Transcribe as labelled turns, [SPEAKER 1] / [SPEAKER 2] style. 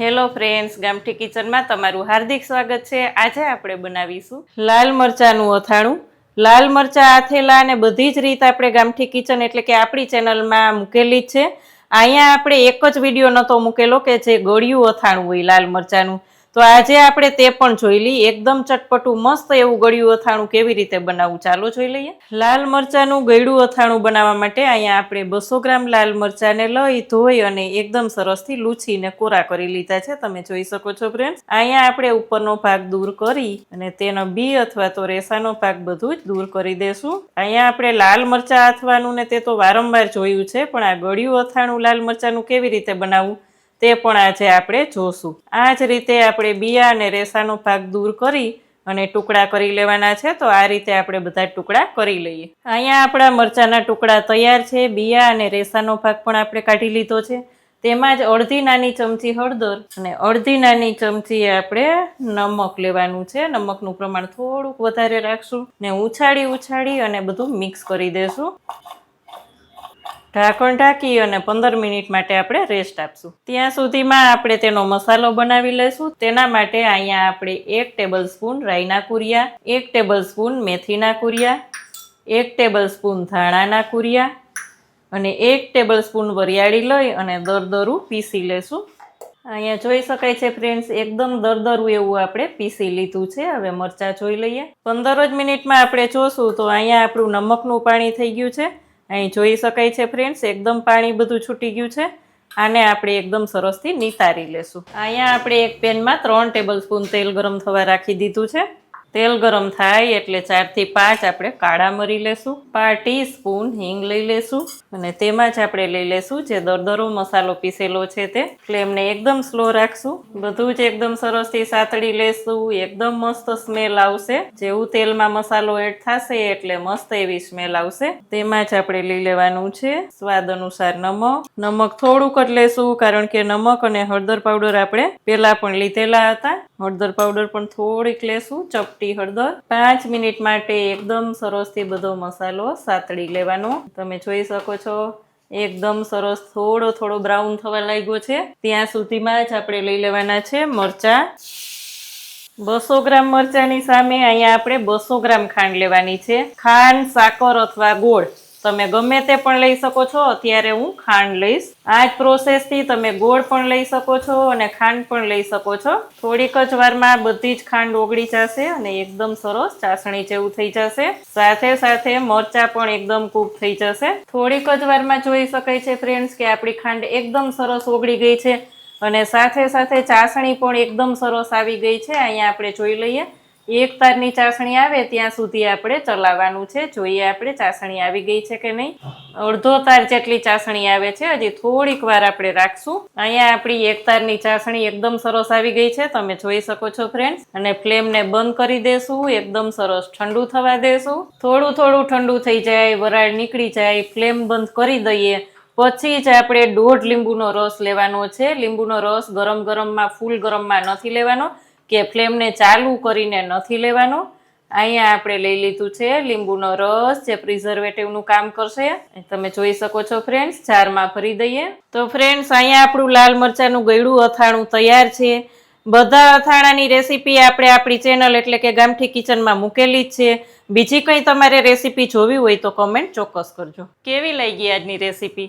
[SPEAKER 1] Hello friends, ગામઠી કિચનમાં તમારું હાર્દિક સ્વાગત છે. આજે આપણે બનાવીશું લાલ મરચાનું અથાણું. લાલ મરચાં આથેલા અને બધી જ રીત આપણે ગામઠી કિચન એટલે કે આપણી ચેનલમાં મૂકેલી જ છે. અહીંયા આપણે એક જ વીડિયો નહોતો મૂકેલો કે જે ગળ્યું અથાણું હોય લાલ મરચાનું. તો આજે આપણે તે પણ જોઈ લઈએ. એકદમ ચટપટું, મસ્ત એવું ગળ્યું અથાણું કેવી રીતે બનાવવું? ચાલો જોઈ લઈએ. લાલ મરચાનું ગળ્યું અથાણું બનાવવા માટે અહીંયા આપણે બસો ગ્રામ લાલ મરચાને લઈ, ધોઈ અને એકદમ સરસથી લૂછીને કોરા કરી લીધા છે. તમે જોઈ શકો છો ફ્રેન્ડ્સ અહીંયા આપણે ઉપરનો ભાગ દૂર કરી અને તેનો બી અથવા તો રેસાનો ભાગ બધું જ દૂર કરી દેશું. અહીંયા આપણે લાલ મરચા અથવાનું ને તે તો વારંવાર જોયું છે, પણ આ ગળ્યું અથાણું લાલ મરચાનું કેવી રીતે બનાવવું? તે પણ આજે આપણે જોશું. આ જ રીતે આપણે બિયા અને રેસાનો ભાગ દૂર કરી અને ટુકડા કરી લેવાના છે, તો આ રીતે આપણે બધા ટુકડા કરી લઈએ. અહીંયા આપણા મરચાના ટુકડા તૈયાર છે, બિયા અને રેસાનો ભાગ પણ આપણે કાઢી લીધો છે. તેમાં જ અડધી નાની ચમચી હળદર અને અડધી નાની ચમચી આપણે નમક લેવાનું છે. નમકનું પ્રમાણ થોડુંક વધારે રાખશું ને ઉછાળી ઉછાળી અને બધું મિક્સ કરી દેશું. ઢાંકણ ઢાંકી અને પંદર મિનિટ માટે આપણે રેસ્ટ આપશું. ત્યાં સુધીમાં આપણે તેનો મસાલો બનાવી લઈશું. તેના માટે અહીંયા આપણે એક ટેબલ સ્પૂન રાઈના કુરિયા, એક ટેબલ સ્પૂન મેથીના કુરિયા, એક ટેબલ સ્પૂન ધાણાના કુરિયા અને એક ટેબલ સ્પૂન વરિયાળી લઈ અને દરદરું પીસી લેશું. અહીંયા જોઈ શકાય છે ફ્રેન્ડ્સ એકદમ દરદરું એવું આપણે પીસી લીધું છે. હવે મરચાં જોઈ લઈએ. પંદર જ મિનિટમાં આપણે જોશું તો અહીંયા આપણું નમકનું પાણી થઈ ગયું છે. અહીં જોઈ શકાય છે ફ્રેન્ડ્સ એકદમ પાણી બધું છૂટી ગયું છે. આને આપણે એકદમ સરસથી નિતારી લેશું. અહીંયા આપણે એક પેનમાં ત્રણ ટેબલ સ્પૂન તેલ ગરમ થવા રાખી દીધું છે. તેલ ગરમ થાય એટલે ચારથી પાંચ આપણે કાળા મરી લેશું, પાંચ ટી સ્પૂન હિંગ લઈ લેશું અને તેમાં જ આપણે લઈ લેશું જે દરદરો મસાલો પીસેલો છે તે. ફ્લેમને એકદમ સ્લો રાખશું. બધું જ એકદમ સરસથી સાતળી લેશું. એકદમ મસ્ત સ્મેલ આવશે. જેવું તેલમાં મસાલો એડ થશે એટલે મસ્ત એવી સ્મેલ આવશે. તેમાં જ આપણે લઈ લેવાનું છે સ્વાદ અનુસાર નમક. નમક થોડુંક જ લેશું કારણ કે નમક અને હળદર પાવડર આપણે પહેલાં પણ લીધેલા હતા. હળદર પાવડર પણ થોડીક લેશું, ચપટી હળદર. પાંચ મિનિટ માટે એકદમ સરસથી બધો મસાલો સાતળી લેવાનો. તમે જોઈ શકો છો, એકદમ સરસ થોડો થોડો બ્રાઉન થવા લાગ્યો છે. ત્યાં સુધીમાં જ આપણે લઈ લેવાના છે મરચા. બસો ગ્રામ મરચાની સામે અહીંયા આપણે બસો ગ્રામ ખાંડ લેવાની છે. ખાંડ, સાકર અથવા ગોળ. તમે ગમે તે પણ લઈ શકો છો. અત્યારે હું ખાંડ લઈશ. આ જ પ્રોસેસથી તમે ગોળ પણ લઈ શકો છો અને ખાંડ પણ લઈ શકો છો. થોડીક જ વારમાં બધી જ ખાંડ ઓગળી જશે અને એકદમ સરસ ચાસણી જેવું થઈ જશે. સાથે સાથે મરચાં પણ એકદમ કૂક થઈ જશે. થોડીક જ વારમાં જોઈ શકાય છે ફ્રેન્ડ્સ કે આપણી ખાંડ એકદમ સરસ ઓગળી ગઈ છે અને સાથે સાથે ચાસણી પણ એકદમ સરસ આવી ગઈ છે. અહીંયા આપણે જોઈ લઈએ. એક તારની ચાસણી આવે ત્યાં સુધી આપણે ચલાવવાનું છે. જોઈએ આપણે ચાસણી આવી ગઈ છે કે નહીં. અડધો તાર જેટલી ચાસણી આવે છે. હજી થોડીક વાર આપણે રાખશું. અહીંયા આપણી એક તારની ચાસણી એકદમ સરસ આવી ગઈ છે. તમે જોઈ શકો છો ફ્રેન્ડ્સ અને ફ્લેમને બંધ કરી દેશું. એકદમ સરસ ઠંડુ થવા દેશું. થોડું થોડું ઠંડુ થઈ જાય, વરાળ નીકળી જાય, ફ્લેમ બંધ કરી દઈએ. પછી જ આપણે દોઢ લીંબુનો રસ લેવાનો છે. લીંબુનો રસ ગરમ ગરમમાં, ફૂલ ગરમમાં નથી લેવાનો. કે ફ્લેમને ચાલુ કરીને નથી લેવાનો. અહીંયા આપણે લઈ લીધું છે લીંબુનો રસ જે પ્રિઝર્વેટિવનું કામ કરશે. તમે જોઈ શકો છો ફ્રેન્ડ્સ, જારમાં ભરી દઈએ. તો ફ્રેન્ડ્સ, અહીંયા આપણું લાલ મરચાંનું ગળ્યું અથાણું તૈયાર છે. બધા અથાણાની રેસીપી આપણે આપણી ચેનલ એટલે કે ગામઠી કિચનમાં મૂકેલી જ છે. બીજી કંઈ તમારે રેસીપી જોવી હોય તો કમેન્ટ ચોક્કસ કરજો. કેવી લાગી આજની રેસીપી?